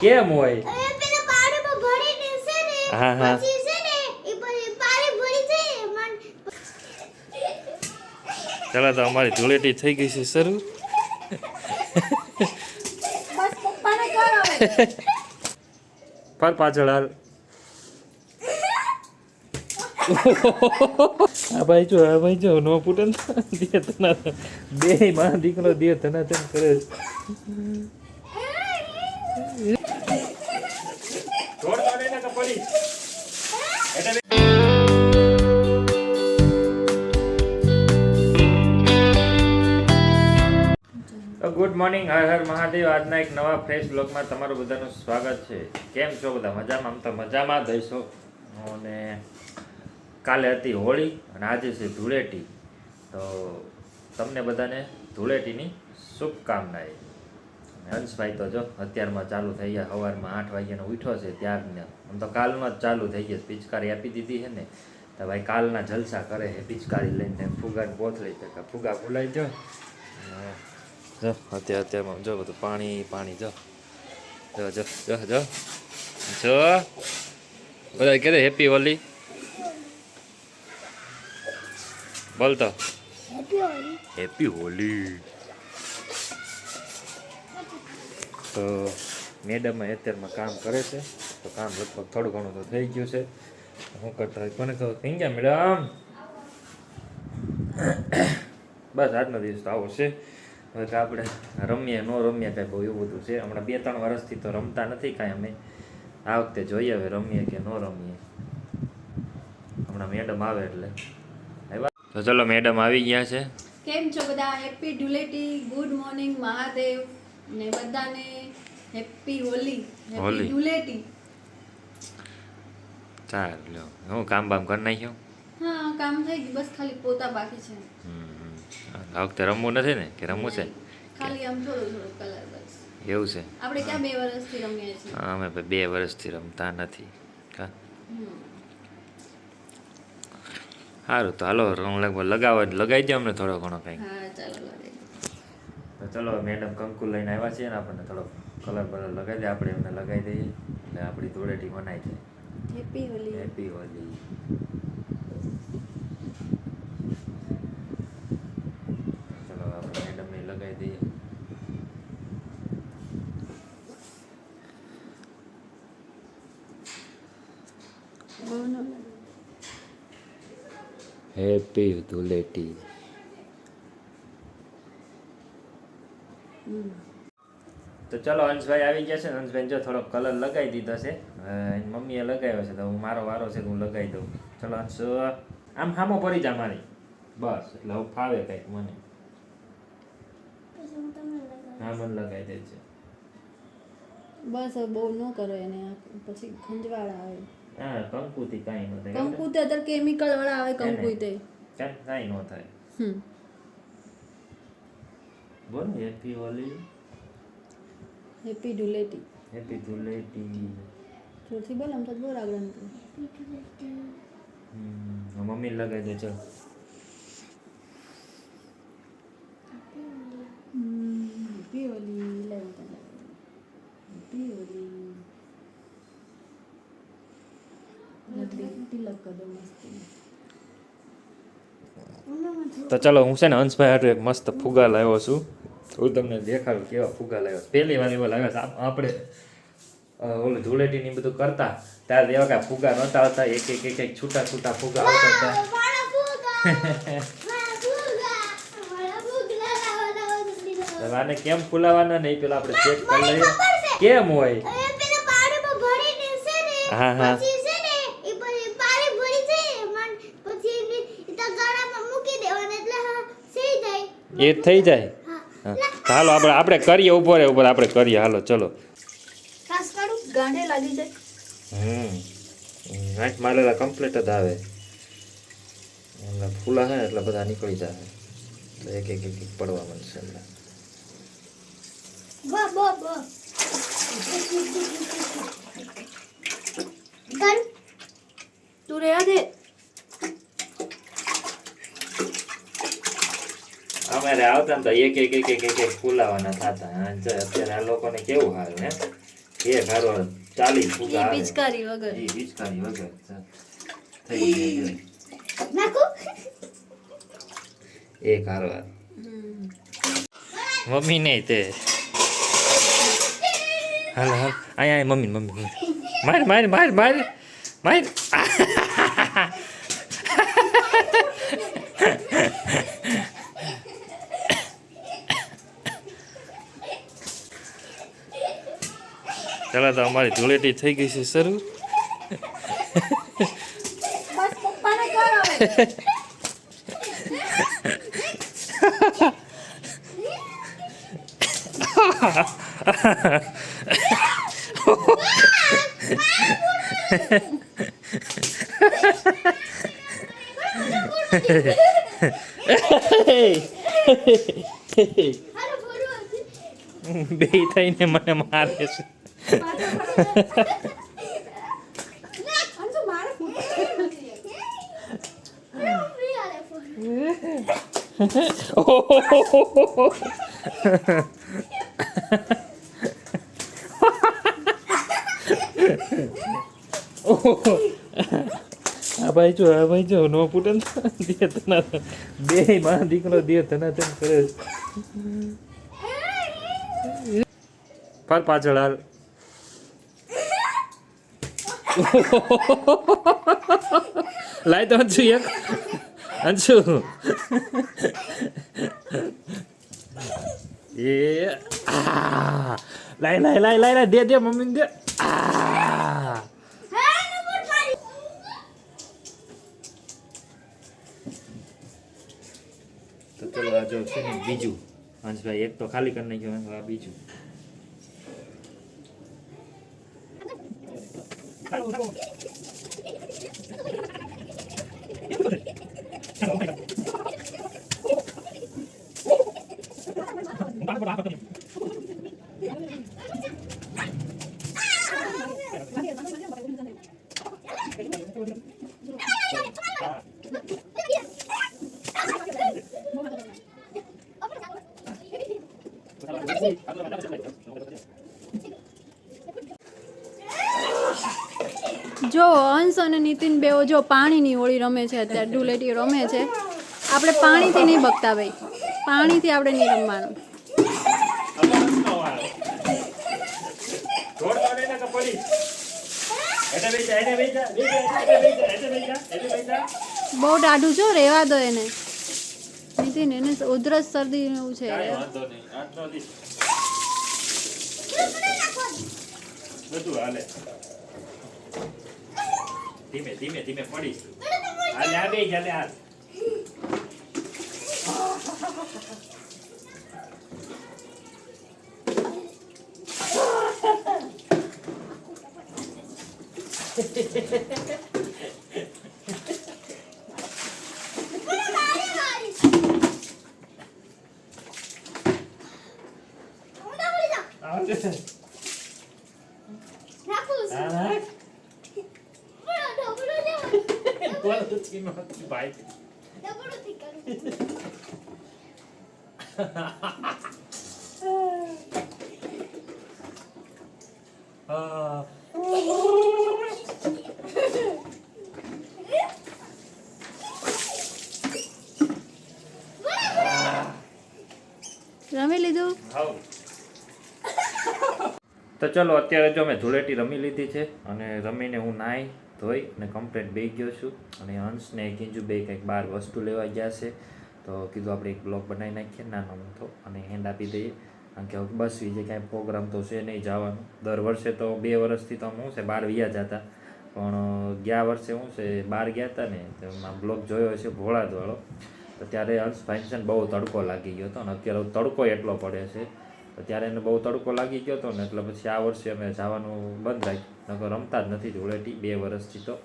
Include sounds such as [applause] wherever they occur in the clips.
કેમ હોય? પેલા પાણીમાં ભરીને છે ને હા, હા. પછી છે ને એ પછી પાણી ભરી જાય મન ચાલો તો અમારી ધૂળેટી થઈ ગઈ છે શરૂ બસ પપ્પાને કરો હવે ફર પાછળ હાલ. આ ભાઈ જો આ ભાઈ જો નો ફૂટન દે તના બે માં દીકરો દે તના તન કરે ગુડ મોર્નિંગ હર હર મહાદેવ. આજના એક નવા ફ્રેશ બ્લોગમાં તમારું બધાનું સ્વાગત છે. કેમ છો બધા? મજામાં? આમ તો મજામાં દઈશો અને કાલે હતી હોળી અને આજે છે ધૂળેટી. તો તમને બધાને ધૂળેટીની શુભકામનાએ હંસભાઈ તો જો અત્યારમાં ચાલુ થઈ ગયા. સવારમાં આઠ વાગ્યાનો ઉઠ્યો છે ત્યારને. આમ તો કાલનો જ ચાલુ થઈ ગયા પિચકારી આપી દીધી છે ને. તો ભાઈ કાલના જલસા કરે છે. પિચકારી લઈને ફુગાને કે ફુગા ફૂલાઈ જો અને જો અત્યારે અત્યારમાં જો બધું પાણી પાણી જો. જો જો જો જો. જો. બધા કહે હેપી હોલી બોલતો હેપી હેપી હોલી તો મેડમ અત્યારમાં કામ કરે છે. તો કામ લગભગ થોડું ઘણું તો થઈ ગયું છે. હું કરતા કોને કહું થઈ ગયા મેડમ બસ આજનો દિવસ તો આવો છે. હવે કે આપણે રમીએ ન રમીએ કાંઈ બહુ એવું બધું છે. હમણાં બે ત્રણ વર્ષથી તો રમતા નથી કાંઈ અમે. આ વખતે જોઈએ હવે રમીએ કે ન રમીએ. હમણાં મેડમ આવે એટલે. તો ચલો મેડમ આવી ગયા છે. કેમ છો બધા? Happy Dhuleti good morning Mahadev ને બધાને હેપી હોલી હોલી. હેપી ધૂળેટી ચાલ. હું કામ બામ કરી નાખ્યો? હા કામ થઈ ગયું. બસ ખાલી પોતા બાકી છે. હમ. આ વખતે રમવું નથી ને કે રમવું છે? ખાલી આમ થોડું થોડું કલર બસ. એવું છે? આપણે ક્યાં બે વર્ષથી રમીએ છીએ? અમે બે વર્ષથી રમતા નથી હા સારું તો હાલો રંગ લગભગ લગાવો લગાવી દે અમને થોડો ઘણો કંઈક. ચાલો તો ચલો મેડમ કંકુ લઈને આવ્યા છીએ ને આપણને થોડો કલર બલર લગાવી દે આપણે એમને લગાવી દઈએ. એટલે આપણી ધૂળેટી મનાઈ જાય હેપી હોલી. હેપી હોલી ચલો આપણે મેડમને લગાવી દઈએ બહુ ન લાગે. હેપી ધૂળેટી તો ચલો હંસભાઈ આવી ગયા છે હંસભાઈ જો થોડો કલર લગાવી દીધો છે. મમ્મીએ લગાવ્યો છે તો હું મારો વારો છે હું લગાવી દઉં. ચલો હંસ. આમ હામો પડી જા મારી. બસ એટલે હવે ફાવે કંઈક મને. હું હા મને લગાવી દે છે બસ હવે બહુ ન કરો એને. પછી ખંજવાળ આવે. હા કઈ કાંઈ ન થાય. કંકુતે અત્યારે કેમિકલ વાળા આવે કંકુ તે કાંઈ ન થાય. હમ. બોલ happy Holi. Happy Dhuleti happy Dhuleti જોરથી બોલ આમ તો બોર આગળ નીકળે. હમ, મમ્મી લગાવી દે ચલ હેપી હોલી લે હું તને હેપી હોલી તિલક તિલક કર દો મસ્તી તો ચલો હું છે ને હંસભાઈ હાટું એક મસ્ત ફુગા લાવ્યો છું. હું તમને દેખાડું કેવા ફુગા લાવ્યો. પહેલી વાર એવો લાવ્યો આપણે ઓલું ધૂળેટી ને બધું કરતા ત્યારે એવા કાંઈ ફુગા નહોતા આવતા. એક એક એક એક છૂટા છૂટા ફુગા આવતા હતા. મારા ફૂગા. મારા ફૂગા. મારા ફૂગા લાવવાના હોય હવે આને કેમ ફુલાવાના ને એ પેલા આપણે ચેક કરી લઈએ. કેમ હોય? એ પેલા પાણીમાં ભરીને છે ને હા, હા. પછી છે ને એ પછી પાણી ભરી જાય મન પછી એને એ તો ગળામાં મૂકી દેવાના એટલે હા થઈ જાય એ થઈ જાય. હા. હાલો આપણે આપણે કરીએ ઉપર રે ઉપર આપણે કરીએ. હાલો ચલો. ખાસ કાઢું ગાંઠે લાગી જાય. હમ. નાખ મારેલા કમ્પ્લીટ જ આવે. એમને ફૂલા હે એટલે બધા નીકળી જાય એટલે એક એક એક એક પડવા મળશે એમને બ બ બ કર તું રહેવા દે ને તો એક એક એક એક એક ફૂલાવાના થતા. અત્યારે આ લોકોને કેવું સારું હે? એ હારો ચાલી ફૂગા એ આવે. પિચકારી વગર. એ પિચકારી વગર. થઈ ગઈ. નાખું. એક હારો મમ્મી નહીં તે. હાલ હાલ. અહીંયા મમ્મી મમ્મી માર માર માર માર. માર. ચાલો તો અમારી ધૂળેટી થઈ ગઈ છે શરૂ. [laughs] બે થઈને મને મારે છે. આ ભાઈ જો, આ ભાઈ જો, નો ફૂટે દે તના બે માં દીકરો દે તના તન કરે. ફર પાછળ હાલ લાય તો અંશુ એક અંશુ એ આ લાય લાય લાય લાય લાય દે દે મમ્મી દે આ હે નંબર પાડી તો ચલો આ જો છે ને બીજું હંસભાઈ એક તો ખાલી કરી નાખ્યો હવે આ બીજું જો અંશ અને નીતિન બેઓ જો પાણીની હોળી રમે છે અત્યારે ધૂળેટી રમે છે. આપણે પાણીથી નહીં બગતા ભાઈ. પાણીથી આપણે નહીં રમવાનું. બહુ ટાઢું છો રેવા દો એને. નીતિન એને ઉધરસ શરદી એવું છે. બધું હાલે. ધીમે ધીમે ધીમે પડી હાલે આ બે હાલે હાલ મારી મારી ઊંડા પડી જા આવજે. રાખું છું હા, હા. બોલો ઢબડું લેવાનું બોલ છી નહોતી ભાઈ ઢબડું થી રમી લીધું? તો ચલો અત્યારે જો મેં ધૂળેટી રમી લીધી છે અને રમીને હું નાહી ધોઈ અને કમ્પ્લેટ બે ગયો છું અને હંસને કિંજુ બે કંઈક બહાર વસ્તુ લેવા ગયા છે. તો કીધું આપણે એક બ્લોગ બનાવી નાખીએ, નાનો મોટો, અને હેન્ડ આપી દઈએ. કારણ કે બસ બીજે કાંઈ પ્રોગ્રામ તો છે નહીં જવાનું. દર વર્ષે તો બે વર્ષથી તો હું છે બહાર વ્યા જતા પણ ગયા વર્ષે હું છે બહાર ગયા હતા ને, તો બ્લોગ જોયો છે ભોળાદવાળો તો ત્યારે હંસ ફંક્શન બહુ તડકો લાગી ગયો હતો, અને અત્યારે તડકો એટલો પડે છે ત્યારે એને બહુ તડકો લાગી ગયો હતો ને, એટલે પછી આ વર્ષે અમે જવાનું બંધ રાખ્યું. નકર રમતા જ નથી ધૂળેટી, બે વર્ષથી તો.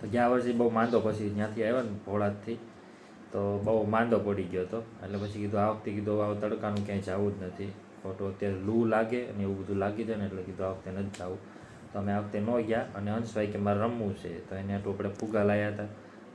તો ગયા વર્ષે બહુ માંદો પછી ત્યાંથી આવ્યો ને ભોળાદથી, તો બહુ માંદો પડી ગયો હતો. એટલે પછી કીધું, આ વખતે કીધું આ તડકાનું ક્યાંય જવું જ નથી. ખોટું અત્યારે લૂ લાગે અને એવું બધું લાગી જાય ને, એટલે કીધું, આ વખતે નથી જવું. તો અમે આ વખતે ન ગયા અને હંસભાઈ કે, મારે રમવું છે. તો એને આપણે ફુગા લાવ્યા હતા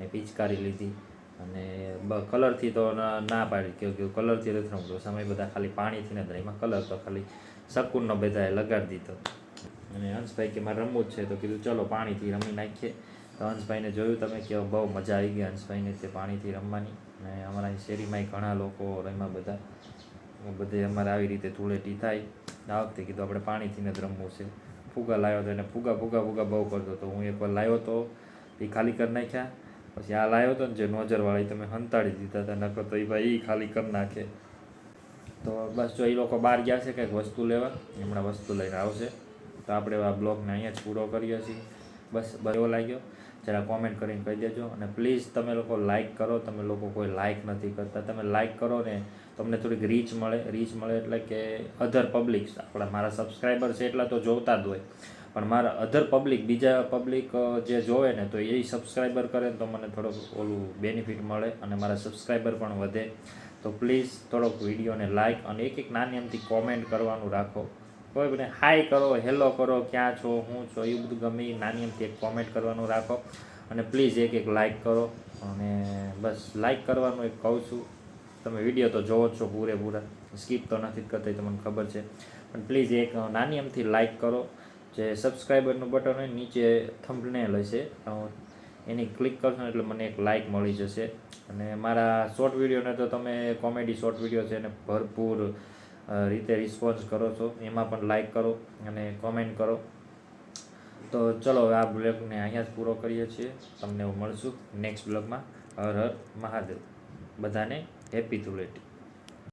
ને પિચકારી લીધી. અને કલરથી તો ના ના પાડી કે કલરથી નથી રમતો. સમય બધા ખાલી પાણીથી નથી એમાં કલર તો ખાલી શકુનનો બધાએ લગાડી દીધો. અને હંસભાઈ કે મારે રમવું જ છે, તો કીધું ચલો પાણીથી રમી નાખીએ. તો હંસભાઈને જોયું તમે કે બહુ મજા આવી ગઈ હંસભાઈને તે પાણીથી રમવાની. અને અમારા શેરીમાંય ઘણા લોકો રમ્યા બધા. બધે અમારે આવી રીતે ધૂળેટી થાય. આ વખતે કીધું આપણે પાણીથી જ રમવું છે. ફુગા લાવ્યો હતો એને ફુગા ફુગા ફુગા બહુ કરતો હતો. હું એકવાર લાવ્યો તો એ ખાલી કરી નાખ્યા. પછી આ લાવ્યો હતો ને જે નોજરવાળી તમે હંતાડી દીધા હતા નકર તો એ ભાઈ એ ખાલી કરી નાખે. તો બસ જો એ લોકો બહાર ગયા છે કંઈક વસ્તુ લેવા, હમણાં વસ્તુ લઈને આવશે. તો આપણે આ બ્લોગને અહીંયા જ પૂરો કરીએ છીએ. બસ બરો લાગ્યો. જરા કોમેન્ટ કરીને કહી દેજો અને પ્લીઝ તમે લોકો લાઇક કરો, તમે લોકો કોઈ લાઇક નથી કરતા. તમે લાઇક કરો ને તમને થોડીક રીચ મળે. રીચ મળે એટલે કે અધર પબ્લિક આપણા મારા સબસ્ક્રાઈબર છે એટલા તો જોતા જ હોય. પણ મારા અધર પબ્લિક બીજા પબ્લિક જે જોવે ને, તો એ સબસ્ક્રાઈબર કરે ને તો મને થોડોક ઓલું બેનિફિટ મળે અને મારા સબસ્ક્રાઈબર પણ વધે. તો પ્લીઝ થોડોક વિડીયોને લાઈક અને એક એક નાની એમથી કોમેન્ટ કરવાનું રાખો. કોઈ પણ હાય કરો હેલો કરો, ક્યાં છો, હું છો? એ બધું ગમે નાની એમથી એક કોમેન્ટ કરવાનું રાખો. અને પ્લીઝ એક એક લાઈક કરો. અને બસ લાઈક કરવાનું એક કહું છું. તમે વીડિયો તો જોવો જ છો પૂરેપૂરા. સ્કીપ તો નથી કરતા, એ ખબર છે. પણ પ્લીઝ એક નાની એમથી લાઈક કરો. જે સબસ્ક્રાઈબરનું બટન હોય નીચે થંબનેલ હશે એની ક્લિક કરશો એટલે મને એક લાઇક મળી જશે. અને મારા શોર્ટ વિડીયોને તો તમે કોમેડી શોર્ટ વીડિયો છે એને ભરપૂર રીતે રિસ્પોન્સ કરો છો, એમાં પણ લાઇક કરો અને કોમેન્ટ કરો. તો ચલો હવે આ બ્લોગને અહીંયા જ પૂરો કરીએ છીએ. તમને હું મળશું નેક્સ્ટ બ્લોગમાં. હર હર મહાદેવ. બધાને હેપી ધૂળેટી.